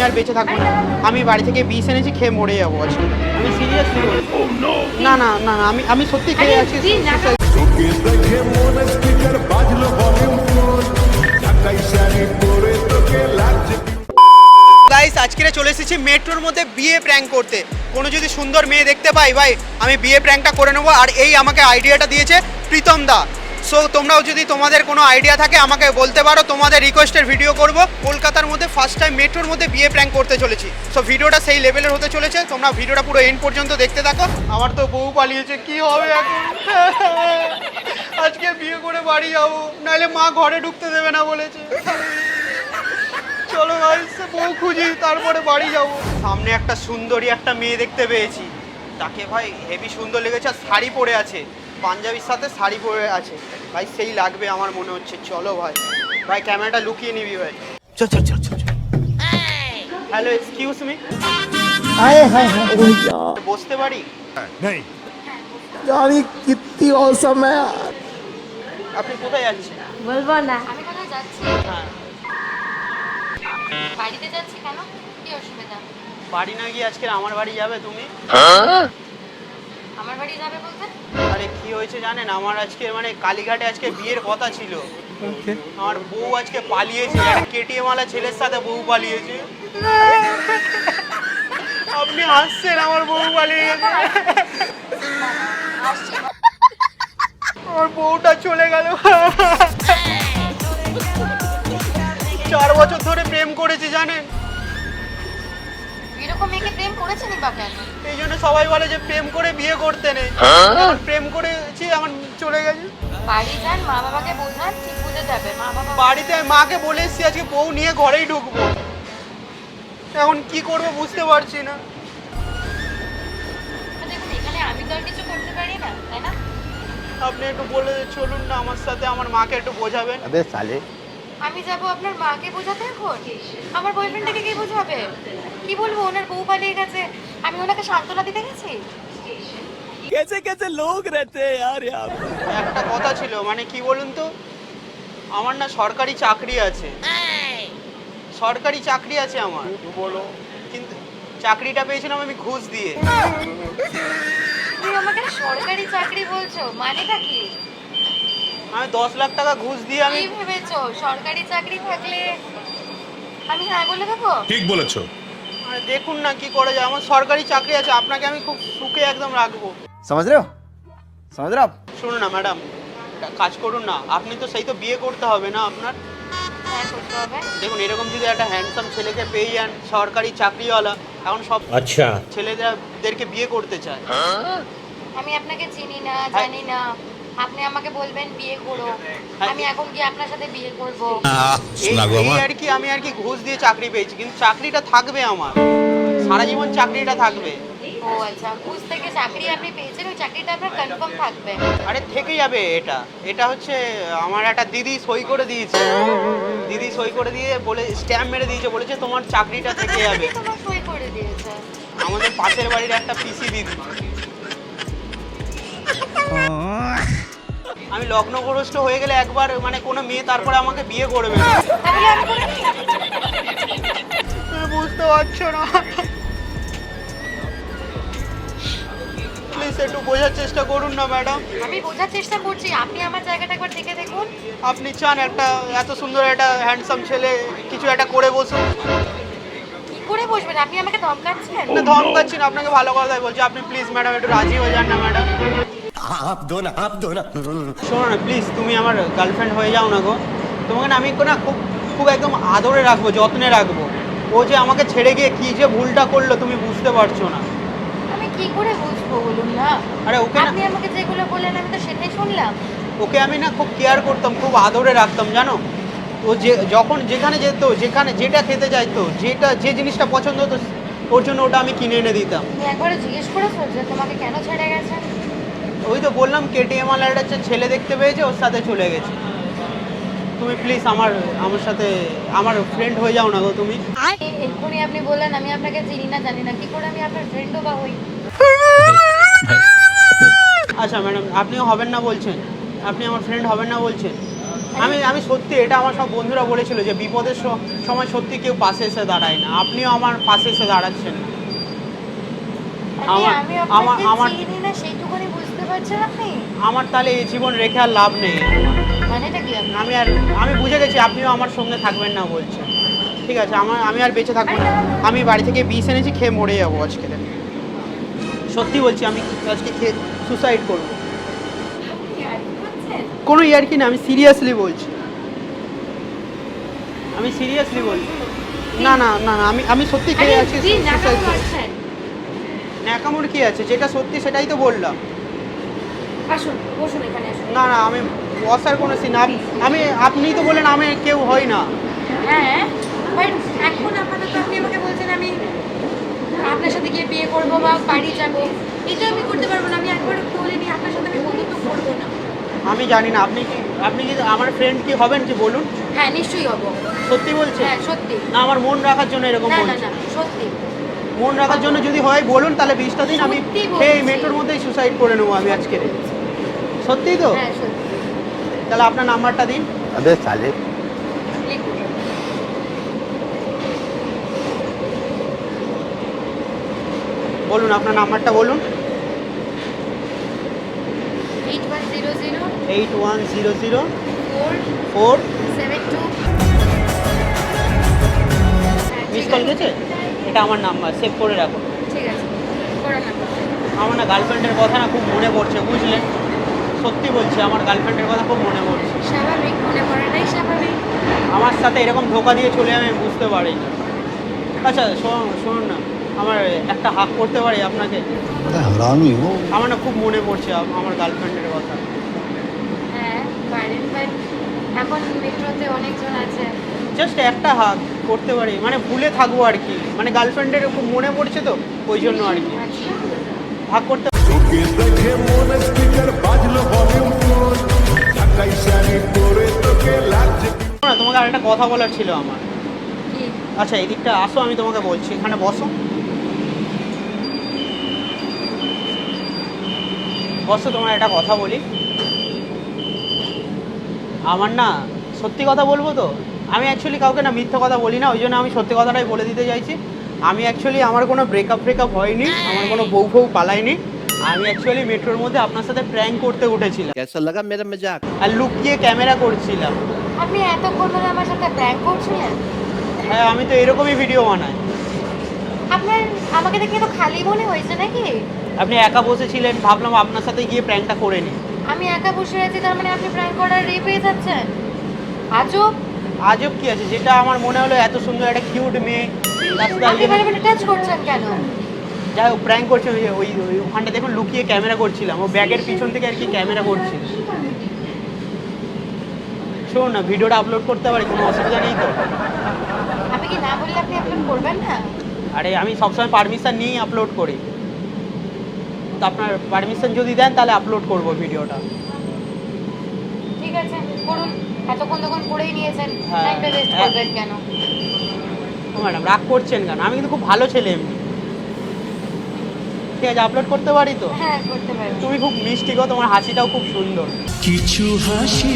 আমি আর বেঁচে থাকব না। আমি বাড়ি থেকে বিষ এনেছি খেয়ে মরে যাব আজকে। আমি সিরিয়াসলি না না না না, আমি আমি সত্যি খেয়ে আছি। মনে গাইস আজকে চলে এসেছি মেট্রোর মধ্যে বিয়ে প্র্যাঙ্ক করতে। কোনো যদি সুন্দর মেয়ে দেখতে পাই ভাই আমি বিয়ে প্র্যাঙ্কটা করে নেব। আর এই আমাকে আইডিয়াটা দিয়েছে প্রীতম দা। সো তোমরাও যদি তোমাদের কোনো আইডিয়া থাকে, আমাকে বলতে পারো। তোমাদের রিকোয়েস্টের ভিডিও করব। কলকাতার মধ্যে ফার্স্ট টাইম মেট্রোর মধ্যে বিয়ে প্র্যাঙ্ক করতে চলেছি। সো ভিডিওটা সেই লেভেলের হতে চলেছে। তোমরা ভিডিওটা পুরো এন্ড পর্যন্ত দেখতে থাকো। আমার তো বউ পালিয়েছে। কি হবে এখন? আজকে বিয়ে করে বাড়ি যাব। নাহলে মা ঘরে ঢুকতে দেবে না বলেছে। চলো ভাই বউ খুঁজি, তারপরে বাড়ি যাব। সামনে একটা সুন্দরী একটা মেয়ে দেখতে পেয়েছি। তাকে ভাই হেভি সুন্দর লেগেছে, আর শাড়ি পরে আছে। পাঞ্জাবির সাথে শাড়ি পরে আছে। ভাই সেই লাগবে আমার মনে হচ্ছে। চলো ভাই। ভাই ক্যামেরাটা লুকিয়ে নিবি ভাই। চল চল চল চল হ্যালো এক্সকিউজ মি বসতে পারি? গাড়ি কিত্তি অসম আপনি কোথায় যাচ্ছেন? বলব না। হ্যাঁ। বাড়িতে যাচ্ছি কেন? কি অসুবিধা? বাড়ি না গিয়ে আজকে আমার বাড়ি যাবে তুমি? হ্যাঁ? আমার বাড়ি যাবে বলতে? আরে কি হয়েছে জানেন? আমার আজকে মানে কালীঘাটে আজকে বিয়ের কথা ছিল। আমার বউ আজকে পালিয়েছে। একটা কেটিএম ওয়ালা ছেলের সাথে বউ পালিয়েছে। আপনি হাসছেন আমার বউ পালিয়ে গেছে। আমার বউটা চলে গেল। চার বছর ধরে প্রেম করেছি জানেন? বেছে নিবা কেন? এই জন্য সবাই বলে যে প্রেম করে বিয়ে করতে নেই। হ্যাঁ? প্রেম করেছি এখন চলে গেছে। বাড়ি যান মা বাবাকে বোঝান ঠিক বুঝে যাবে। মা বাবা বাড়িতে মাকে বলে এসেছি আজকে বউ নিয়ে ঘরেই ঢুকবো। এখন কি করব বুঝতে পারছি না। আচ্ছা, এখানে আমি তো আর কিছু করতে পারি না তাই না? আপনি একটু বলে চলুন না আমার সাথে আমার মাকে একটু বোঝাবেন। বেশ তাহলে আমি যাব আপনার মাকে বোঝাতে এখন? আমার বয়ফ্রেন্ডটাকে কে বোঝাবে? কি বলব ওনার বউ পালিয়ে গেছে। আমি ওনাকে সান্ত্বনা দিতে গেছি? কেসে কেসে লোক রেতে আর একটা কথা ছিল মানে কি বলুন তো? আমার না সরকারি চাকরি আছে। সরকারি চাকরি আছে আমার। বলো। কিন্তু চাকরিটা পেয়েছিলাম আমি ঘুষ দিয়ে। তুমি আমাকে সরকারি চাকরি বলছো মানেটা কি? আমি দশ লাখ টাকা ঘুষ দিয়ে আমি ভেবেছো? সরকারি চাকরি থাকলে আমি হ্যাঁ বলে দেবো? ঠিক বলেছ। মানে দেখুন না কি করা যায়। আমার সরকারি চাকরি আছে আপনাকে আমি খুব সুখে একদম রাখব। সমাজ রেও শুনুন না ম্যাডাম। কাজ করুন না। আপনি তো সেই তো বিয়ে করতে হবে না আপনার। হ্যাঁ, দেখুন এরকম যদি একটা হ্যান্ডসাম ছেলেকে পেয়ে যান সরকারি চাকরিওয়ালা এখন সব আচ্ছা। ছেলেদেরকে বিয়ে করতে চায়। আমি আপনাকে চিনি না হ্যাঁ। জানি না। আপনি আমাকে বলবেন বিয়ে করো। আমি এখন গিয়ে আপনার সাথে বিয়ে করব। এই এই আর কি আমি আর কি ঘুষ দিয়ে চাকরি পেয়েছি কিন্তু চাকরিটা থাকবে আমার। সারা জীবন চাকরিটা থাকবে। ও আচ্ছা ঘুষ থেকে চাকরি আপনি পেয়েছেন ওই চাকরিটা আপনার কনফার্ম থাকবে। আরে থেকে যাবে এটা। এটা হচ্ছে আমার একটা দিদি সই করে দিয়েছে। দিদি সই করে দিয়ে বলে স্ট্যাম্প মেরে দিয়েছে বলেছে তোমার চাকরিটা থেকে যাবে। তোমার সই করে দিয়েছে। আমাদের পাশের বাড়ির একটা পিসি দিদি। লগ্নগ্রস্ত হয়ে গেলে একবার মানে কোনো মেয়ে তারপরে আমাকে বিয়ে করবে। বুঝতে পারছ না। প্লিজ একটু বোঝার চেষ্টা করুন না ম্যাডাম আমি বোঝার চেষ্টা করছি। আপনি আমার জায়গাটা একবার দেখে দেখুন। আপনি চান একটা এত সুন্দর একটা হ্যান্ডসাম ছেলে কিছু একটা করে বসুন কি করে বসবেন? আপনি আমাকে ধমকাচ্ছেন? না ধমকাচ্ছি না আপনাকে ভালো কথাই বলছি। আপনি প্লিজ ম্যাডাম একটু রাজি হয়ে যান না ম্যাডাম आप दो ना आप दो ना শোনো না প্লিজ তুমি আমার গার্লফ্রেন্ড হয়ে যাও না গো তোমাকে না আমি না খুব খুব একদম আদরে রাখবো যত্নে রাখবো ও যে আমাকে ছেড়ে গিয়ে কি যে ভুলটা করলো তুমি বুঝতে পারছো না আমি কি করে বুঝবো বলুন না আরে ওকে না আপনি আমাকে যেগুলো বললেন আমি তো সেটাই শুনলাম ওকে আমি না খুব কেয়ার করতাম খুব আদরে রাখতাম জানো ও যে যখন যেখানে যেত যেখানে যেটা খেতে চাইতো যেটা যে জিনিসটা পছন্দ হতো ওর জন্য ওটা আমি কিনে এনে দিতাম তুমি একবারে জিজ্ঞেস করেছো যে তোমাকে কেন ছেড়ে গেছে ওই তো বললাম কেটিএম ওয়ালার একটা ছেলে দেখতে পেয়েছে ওর সাথে চলে গেছে। তুমি প্লিজ আমার আমার সাথে আমার ফ্রেন্ড হয়ে যাও না গো তুমি। এই- এক্ষুনি আপনি বললেন আমি আপনাকে চিনি না জানি না। কি করে আমি আপনার ফ্রেন্ডও বা হই? আচ্ছা ম্যাডাম আপনিও হবেন না বলছেন। আপনি আমার ফ্রেন্ড হবেন না বলছেন। আমি আমি সত্যি এটা আমার সব বন্ধুরা বলেছিল যে বিপদের সময় সত্যি কেউ পাশে এসে দাঁড়ায় না। আপনিও আমার পাশে এসে দাঁড়াচ্ছেন। না। আমার- আমার- আমার- চিনি না সেইটুকুনি বুঝতে পারছেন আপনি? আমার তাহলে এই জীবন রেখে আর লাভ নেই। মানেটা কি আপনি আমি আর আমি বুঝে গেছি আপনিও আমার সঙ্গে থাকবেন না বলছেন। ঠিক আছে আমার আমি আর বেঁচে থাকব না। আমি বাড়ি থেকে বিষ এনেছি খেয়ে মরে যাব আজকে সত্যি বলছি আমি আজকে খেয়ে সুসাইড করব। আপনি আর কি কোনো ইয়ার কি না আমি সিরিয়াসলি বলছি। আমি সিরিয়াসলি বলছি। না না না আমি আমি সত্যি খেয়ে আছি। মারছেন। ন্যাকামোর কি আছে? যেটা সত্যি সেটাই তো বললাম। আসুন বসুন এখানে আসুন। না না আমি বসার কোনো সিন আমি আপনিই তো বলেন আমি কেউ হই না। হ্যাঁ বাট এখন আপাতত আপনি আমাকে বলছেন আমি আপনার সাথে গিয়ে বিয়ে করব বা বাড়ি যাব। এটা আমি করতে পারব না। আমি একবার বলিনি আপনার সাথে আমি বন্ধুত্ব করব না। আমি জানি না। আপনি কি আপনি কি আমার ফ্রেন্ড কি হবেন কি বলুন? হ্যাঁ নিশ্চয়ই হব। সত্যি বলছেন? হ্যাঁ সত্যি। না আমার মন রাখার জন্য এরকম না না না সত্যি। মন রাখার জন্য যদি হয় বলুন তাহলে বিশটা দিন আমি এই মেট্রোর মধ্যেই সুসাইড করে নেব আমি আজকে। হ্যাঁ, সত্যি তো? তাহলে আপনার নাম্বারটা দিন। তাহলে বলুন আপনার নাম্বারটা বলুন। Eight one zero zero. Eight one zero zero. Four. Seven two. Miss call গেছে? এটা আমার নাম্বার সেভ করে রাখো। ঠিক আছে আমার না গার্লফ্রেন্ডের কথা না খুব মনে পড়ছে বুঝলে? সত্যি বলছি আমার গার্লফ্রেন্ডের কথা খুব মনে পড়ছে। স্বাভাবিক মনে স্বাভাবিক। আমার সাথে এরকম ধোকা দিয়ে চলে আমি বুঝতে পারি আচ্ছা শোন শোন না আমার একটা হাক করতে পারি আপনাকে? হ্যাঁ, আমার না খুব মনে পড়ছে আমার গার্লফ্রেন্ডের কথা। হ্যাঁ এখন মেট্রোতে অনেকজন আছে। জাস্ট একটা হাক করতে পারি মানে ভুলে থাকব আর কি। মানে গার্লফ্রেন্ডের খুব মনে পড়ছে তো ওই জন্য আর কি। আচ্ছা ভাগ করতে মনে তোমাকে আর একটা কথা বলার ছিল আমার। আচ্ছা এই দিকটা আসো আমি তোমাকে বলছি। এখানে বসো। বসো তোমার একটা কথা বলি। আমার না সত্যি কথা বলব তো? আমি অ্যাকচুয়ালি কাউকে না মিথ্যা কথা বলি না ওই জন্য আমি সত্যি কথাটাই বলে দিতে চাইছি। আমি অ্যাকচুয়ালি আমার কোনো ব্রেকআপ ব্রেকআপ হয়নি আমার কোনো বউ ফৌ পালায়নি। আমি অ্যাকচুয়ালি মেট্রোর মধ্যে আপনার সাথে প্র্যাঙ্ক করতে উঠেছিলাম। কেসা লাগা মেরা মজাক আর লুকিয়ে ক্যামেরা করছিলাম। আপনি এতক্ষণ ধরে আমার সাথে প্র্যাঙ্ক করছিলেন? হ্যাঁ আমি তো এরকমই ভিডিও বানাই। আপনার আমাকে দেখে তো খালি মনে হয়েছে নাকি? আপনি একা বসেছিলেন ভাবলাম আপনার সাথে গিয়ে প্র্যাঙ্কটা করে নিই। আমি একা বসে আছি তার মানে আপনি প্র্যাঙ্ক করার রে পেয়ে যাচ্ছেন। আজব! আজব কি আছে? যেটা আমার মনে হলো এত সুন্দর একটা কিউট মেয়ে আপনি মানে মানে টাচ করছেন কেন? যাই হোক প্র্যাঙ্ক করছে ওই ওই ওখানটা দেখুন লুকিয়ে ক্যামেরা করছিলাম। ও ব্যাগের পিছন থেকে আর কি ক্যামেরা করছিল শোন না ভিডিওটা আপলোড করতে পারি কোনো অসুবিধা নেই তো। আমি কি না বললে আপনি আপলোড করবেন না? আরে আমি সবসময় পারমিশন নিয়েই আপলোড করি। তো আপনার পারমিশন যদি দেন তাহলে আপলোড করব ভিডিওটা। ঠিক আছে? করুন এতক্ষণ তখন করেই নিয়েছেন হ্যাঁ। টাইমটা ওয়েস্ট হ্যাঁ। করবেন কেন? ম্যাডাম রাগ করছেন কেন? আমি কিন্তু খুব ভালো ছেলে এমনি। ঠিক আছে আপলোড করতে পারি তো? হ্যাঁ করতে পারবেন। তুমি খুব মিষ্টি গো তোমার হাসিটাও খুব সুন্দর। কিছু হাসি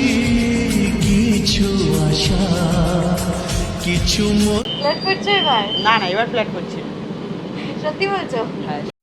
কিছু আশা কিছু মন। ফ্লার্ট করছ এবার? না না এবার ফ্ল্যাট করছি। সত্যি বলছো? হ্যাঁ।